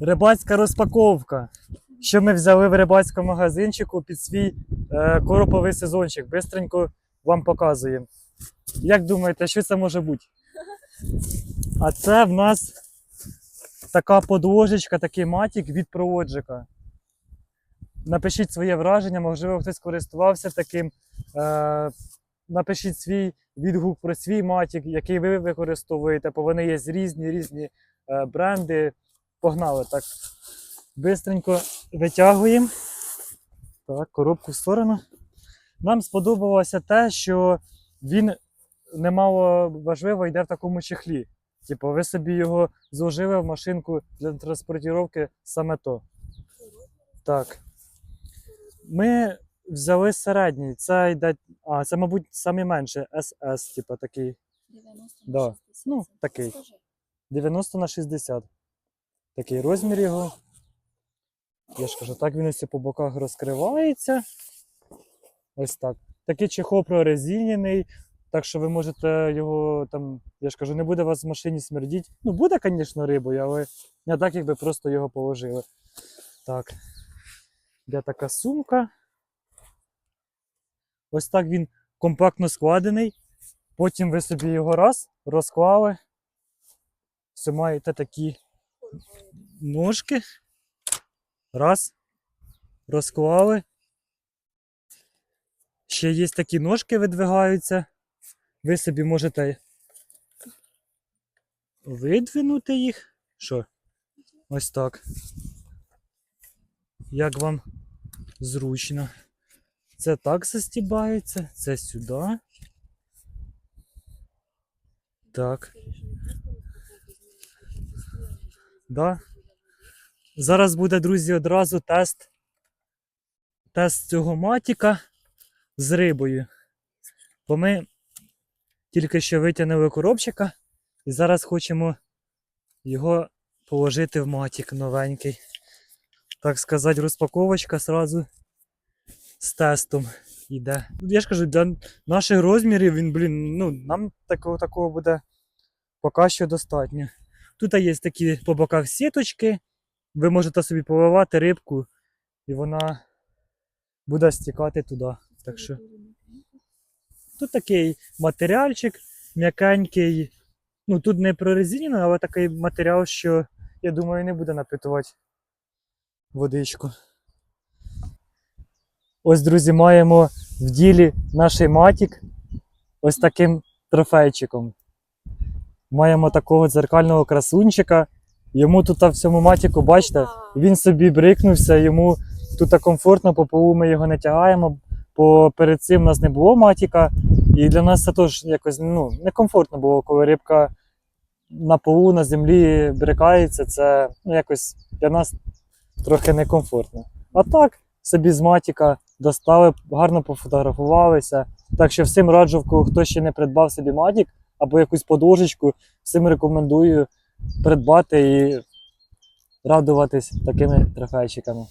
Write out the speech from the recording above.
Рибацька розпаковка. Що ми взяли в рибацькому магазинчику під свій е, короповий сезончик. Бистренько вам показуємо. Як думаєте, що це може бути? А це в нас така подложечка, такий матік від проводжика. Напишіть своє враження, можливо, хтось користувався таким. Е, напишіть свій відгук про свій матік, який ви використовуєте, бо вони є різні різні е, бренди. Погнали так. Бистренько витягуємо. Так, коробку в сторону. Нам сподобалося те, що він немало важливо йде в такому чехлі. Типу, ви собі його зложили в машинку для транспортування саме то. Так. Ми взяли середній. Це йде. А, це, мабуть, саме менше. SS, типу такий. 90 Да. на 60. Ну, такий. 90 на 60. Такий розмір його. Я ж кажу, так він ось по боках розкривається. Ось так. Такий чехол прорезинений, так що ви можете його там, я ж кажу, не буде вас в машині смердіть. Ну, буде, звісно, рибою, але не так, якби просто його положили. Так. Де така сумка. Ось так він компактно складений. Потім ви собі його раз розклали. Все маєте такі ножки. Раз. Розклали. Ще є такі ножки видвигаються. Ви собі можете видвинути їх. Що? Ось так. Як вам зручно. Це так застібається, це сюди. Так. Да. Зараз буде, друзі, одразу тест. Тест цього матіка з рибою. Бо ми тільки що витягнули коробчика і зараз хочемо його положити в матік новенький. Так сказати, розпаковочка зразу з тестом йде. Я ж кажу, для наших розмірів він, блін, ну, нам такого, такого буде поки що достатньо. Тут є такі по боках сіточки. Ви можете собі поливати рибку, і вона буде стікати туди. Так що тут такий матеріальчик м'якенький. Ну тут не прорезинений, але такий матеріал, що я думаю, не буде напитувати водичку. Ось, друзі, маємо в ділі наш матік ось таким трофейчиком. Маємо такого дзеркального красунчика. Йому тут в цьому матіку, бачите, він собі брикнувся, йому тут комфортно, по полу ми його не тягаємо, бо перед цим у нас не було матіка. І для нас це теж якось ну, некомфортно було, коли рибка на полу, на землі брикається. Це ну, якось для нас трохи некомфортно. А так, собі з матіка достали, гарно пофотографувалися. Так що всім раджу, хто ще не придбав собі матік або якусь подложечку, всім рекомендую придбати і радуватись такими трофейчиками.